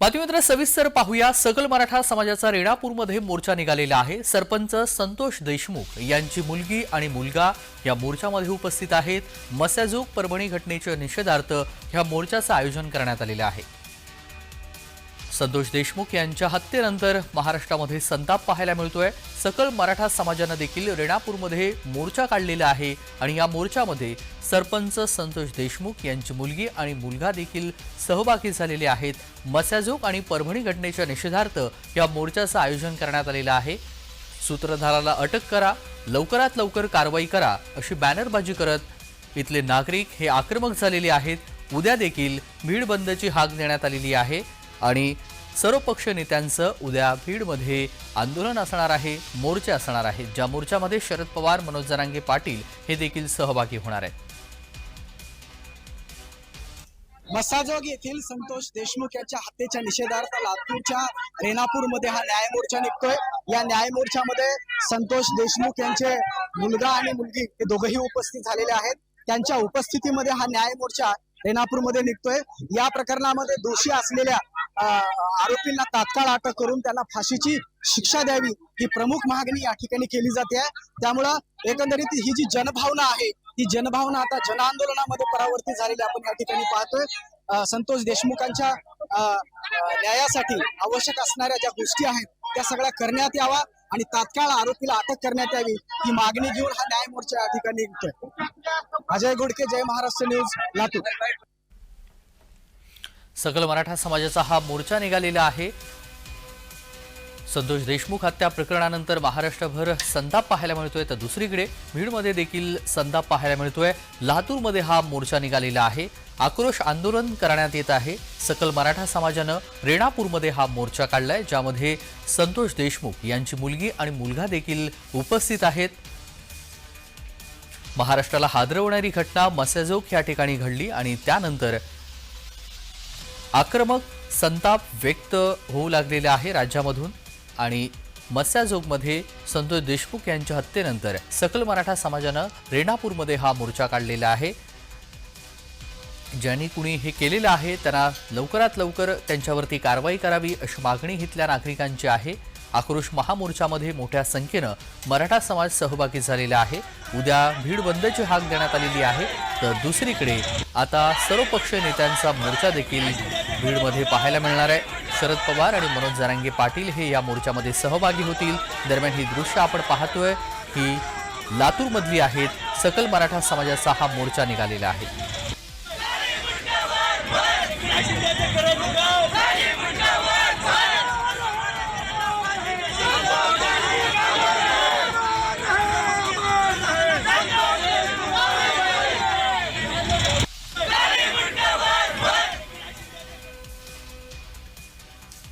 बातमीपत्र सविस्तर पाहूया. सकल मराठा समाजाचा रेणापूरमध्ये मोर्चा निघालेला आहे. सरपंच संतोष देशमुख यांची मुलगी आणि मुलगा या मोर्चामध्ये उपस्थित आहेत. मस्याजोग परभणी घटनेच्या निषेधार्थ ह्या मोर्चाचं आयोजन करण्यात आलेलं आहे. संतोष देशमुख यांच्या हत्येनंतर महाराष्ट्रामध्ये संताप पाहायला मिळतोय. सकल मराठा समाजानं देखील रेणापूरमध्ये मोर्चा काढलेला आहे आणि या मोर्चामध्ये सरपंच संतोष देशमुख यांची मुलगी आणि मुलगा देखील सहभागी झालेले आहेत. मस्याजोग आणि परभणी घटनेच्या निषेधार्थ या मोर्चाचं आयोजन करण्यात आलेलं आहे. सूत्रधाराला अटक करा लवकरात लवकर कारवाई करा अशी बॅनरबाजी करत इथले नागरिक हे आक्रमक झालेले आहेत. उद्या देखील भीड बंदची हाक देण्यात आलेली आहे. आणि सर्वपक्ष नेत्यांचं उद्या भीडमध्ये आंदोलन असणार आहे मोर्चे असणार आहे ज्या मोर्चामध्ये शरद पवार मनोज जरांगे पाटील हे देखील सहभागी होणार आहेत. मसाजोग येथील संतोष देशमुख यांच्या हत्येच्या निषेधार्थ लातूरच्या रेणापूरमध्ये हा न्याय मोर्चा निघतोय. या न्याय मोर्चामध्ये संतोष देशमुख यांचे मुलगा आणि मुलगी हे दोघेही उपस्थित झालेले आहेत. त्यांच्या उपस्थितीमध्ये हा न्याय मोर्चा रेणापूरमध्ये निघतोय. या प्रकरणामध्ये दोषी असलेल्या आरोपींना तात्काळ अटक करून त्यांना फाशीची शिक्षा द्यावी ही प्रमुख मागणी या ठिकाणी केली जाते. त्यामुळं एकंदरीत ही जी जनभावना आहे ही जनभावना आता जन आंदोलनामध्ये परावर्तित झालेली आपण या ठिकाणी पाहतोय. संतोष देशमुखांच्या अं, न्यायासाठी आवश्यक असणाऱ्या ज्या गोष्टी आहेत त्या सगळ्या करण्यात यावा आणि तात्काळ आरोपीला अटक करण्यात यावी ही मागणी घेऊन हा न्याय मोर्चा या ठिकाणी अजय गुडके जय महाराष्ट्र न्यूज लातूर. सकल मराठा समाजाचा हा मोर्चा निघालेला आहे. संतोष देशमुख हत्या प्रकरणानंतर महाराष्ट्रभर संताप पाहायला मिळतोय. तर दुसरीकडे बीडमध्ये देखील संताप पाहायला मिळतोय. लातूरमध्ये हा मोर्चा निघालेला आहे. आक्रोश आंदोलन करण्यात येत आहे. सकल मराठा समाजानं रेणापूरमध्ये हा मोर्चा काढलाय ज्यामध्ये संतोष देशमुख यांची मुलगी आणि मुलगा देखील उपस्थित आहेत. महाराष्ट्राला हादरवणारी घटना मसेजोक या ठिकाणी घडली आणि त्यानंतर आक्रमक संताप व्यक्त होऊ लागलेला आहे राज्यामधून आणि मस्याजोगमध्ये संतोष देशमुख यांच्या हत्येनंतर सकल मराठा समाजानं रेणापूरमध्ये हा मोर्चा काढलेला आहे. ज्यांनी कुणी हे केलेलं आहे त्यांना लवकरात लवकर त्यांच्यावरती कारवाई करावी अशी मागणी इथल्या नागरिकांची आहे. आक्रोश महामोर्चामध्ये मोठ्या संख्येनं मराठा समाज सहभागी झालेला आहे. उद्या भीड बंदची हाक देण्यात आलेली आहे. तर दुसरीकडे आता सर्वपक्ष नेत्यांचा मोर्चा देखील भीडमध्ये पाहायला मिळणार आहे. शरद पवार आणि मनोज जरांगे पाटील हे या मोर्चामध्ये सहभागी होतील. दरम्यान ही दृश्य आपण पाहतोय ही लातूरमधली आहेत सकल मराठा समाजाचा हा मोर्चा निघालेला आहे.